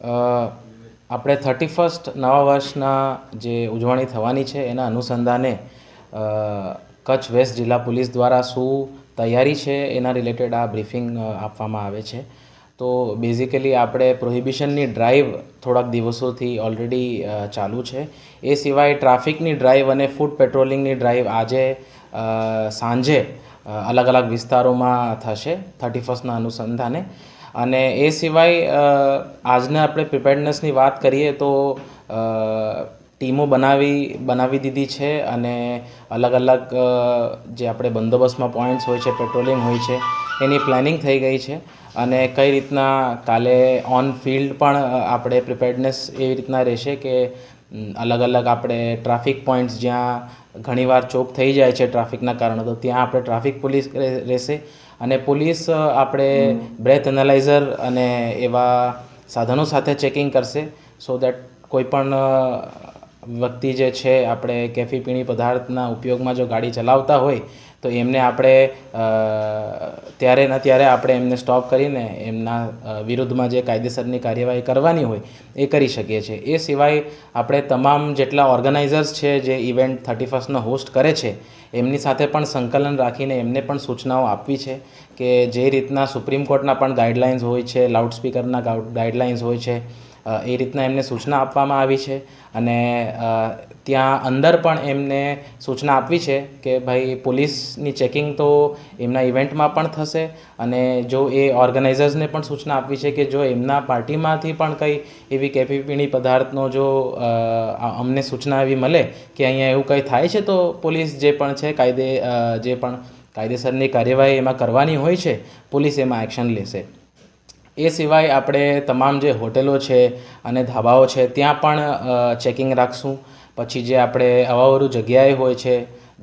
આપણે thirty first નવા વર્ષના જે ઉજવણી થવાની છે એના અનુસંધાને કચ્છ વેસ્ટ જિલ્લા પોલીસ દ્વારા શું તૈયારી છે એના રિલેટેડ આ બ્રીફિંગ આપવામાં આવે છે. તો બેઝિકલી આપણે પ્રોહિબિશનની ડ્રાઈવ થોડાક દિવસોથી ઓલરેડી ચાલુ છે. એ સિવાય ટ્રાફિકની ડ્રાઈવ અને ફૂડ પેટ્રોલિંગની ડ્રાઈવ આજે સાંજે અલગ અલગ વિસ્તારોમાં થશે થર્ટી ફર્સ્ટના અનુસંધાને. અને એ સિવાય આજના આપણે પ્રિપેરનેસની વાત કરીએ તો ટીમો બનાવી બનાવી દીધી છે અને અલગ અલગ જે આપણે બંદોબસ્તમાં પોઈન્ટ્સ હોય છે પેટ્રોલિંગ હોય છે, એની પ્લાનિંગ થઈ ગઈ છે. અને કઈ રીતના કાલે ઓન ફિલ્ડ પણ આપણે પ્રિપેરનેસ એવી રીતના રહેશે કે અલગ અલગ આપણે ટ્રાફિક પોઈન્ટ્સ જ્યાં ઘણીવાર ચોક થઈ જાય છે ટ્રાફિકના કારણે, તો ત્યાં આપણે ટ્રાફિક પોલીસ રહેશે. અને પોલીસ આપણે બ્રેથ એનાલાઇઝર અને એવા સાધનો સાથે ચેકિંગ કરશે સો દેટ કોઈ પણ અ, વ્યક્તિ જે છે, આપણે કેફી પીણી પદાર્થના ઉપયોગમાં જો ગાડી ચલાવતા હોય, તો એમને આપણે ત્યારે ને ત્યારે આપણે એમને સ્ટોપ કરીને એમના વિરુદ્ધમાં જે કાયદેસરની કાર્યવાહી કરવાની હોય, એ કરી શકીએ છીએ. એ સિવાય આપણે તમામ જેટલા ઓર્ગેનાઇઝર્સ છે, જે ઇવેન્ટ થર્ટી ફર્સ્ટનો હોસ્ટ કરે છે, એમની સાથે પણ સંકલન રાખીને એમને પણ સૂચનાઓ આપવી છે કે જે રીતના સુપ્રીમ કોર્ટના પણ ગાઈડલાઇન્સ હોય છે લાઉડસ્પીકરના ગાઈડલાઇન્સ હોય છે એ રીતના એમને સૂચના આપવામાં આવી છે. અને ત્યાં અંદર પણ એમને સૂચના આપવી છે કે ભાઈ પોલીસની ચેકિંગ તો એમના ઇવેન્ટમાં પણ થશે અને જો એ ઓર્ગેનાઇઝર્સને પણ સૂચના આપવી છે કે જો એમના પાર્ટીમાંથી પણ કંઈ એવી કેફી પદાર્થનો જો અમને સૂચના એવી મળે કે અહીંયા એવું કંઈ થાય છે તો પોલીસ જે પણ છે કાયદે જે પણ કાયદેસરની કાર્યવાહી એમાં કરવાની હોય છે, પોલીસ એમાં એક્શન લેશે. એ સિવાય આપણે તમામ જે હોટેલો છે અને ધાબાઓ છે ત્યાં પણ ચેકિંગ રાખશું. પછી જે આપણે અવાવરું જગ્યાએ હોય છે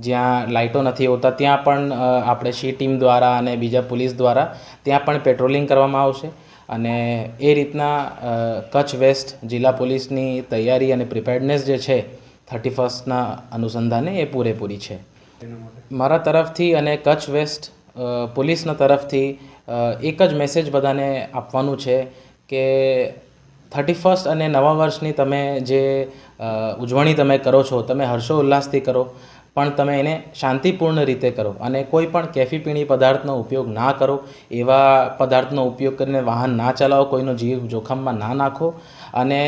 જ્યાં લાઇટો નથી હોતા ત્યાં પણ આપણે સી ટીમ દ્વારા અને બીજા પોલીસ દ્વારા ત્યાં પણ પેટ્રોલિંગ કરવામાં આવશે. અને એ રીતના કચ્છ વેસ્ટ જિલ્લા પોલીસની તૈયારી અને પ્રિપેર્ડનેસ જે છે થર્ટી ફર્સ્ટના અનુસંધાને એ પૂરેપૂરી છે. મારા તરફથી અને કચ્છ વેસ્ટ પોલીસના તરફથી એક જ મેસેજ બધાને આપવાનું છે કે થર્ટી ફર્સ્ટ અને નવા વર્ષની તમે જે ઉજવણી તમે કરો છો, તમે હર્ષો ઉલ્લાસથી કરો, પણ તમે એને શાંતિપૂર્ણ રીતે કરો અને કોઈ પણ કેફી પીણી પદાર્થનો ઉપયોગ ના કરો, એવા પદાર્થનો ઉપયોગ કરીને વાહન ના ચલાવો, કોઈનો જીવ જોખમમાં ના નાખો અને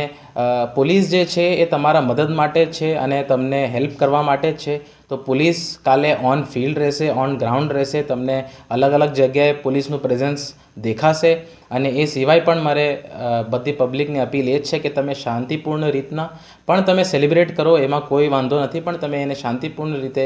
પોલીસ જે છે એ તમારા મદદ માટે જ છે અને તમને હેલ્પ કરવા માટે જ છે. તો પોલીસ કાલે ઓન ફિલ્ડ રહેશે, ઓન ગ્રાઉન્ડ રહેશે, તમને અલગ અલગ જગ્યાએ પોલીસનું પ્રેઝન્સ દેખાશે. અને એ સિવાય પણ મારે બધી પબ્લિકને અપીલ એ જ છે કે તમે શાંતિપૂર્ણ રીતના, પણ તમે સેલિબ્રેટ કરો, એમાં કોઈ વાંધો નથી, પણ તમે એને શાંતિપૂર્ણ રીતે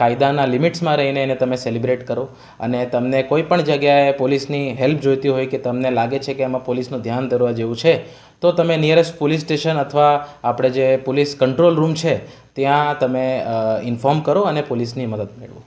કાયદાના લિમિટ્સમાં રહીને એને તમે સેલિબ્રેટ કરો. અને તમને કોઈ પણ જગ્યાએ પોલીસની હેલ્પ જોઈતી હોય કે તમને લાગે છે કે એમાં પોલીસનું ધ્યાન ધરવા જેવું છે તો તમે નિયરેસ્ટ પોલીસ સ્ટેશન અથવા આપણે જે પોલીસ કંટ્રોલ રૂમ છે, ત્યાં તમે ઇન્ફોર્મ કરો અને પોલીસની મદદ મેળવો.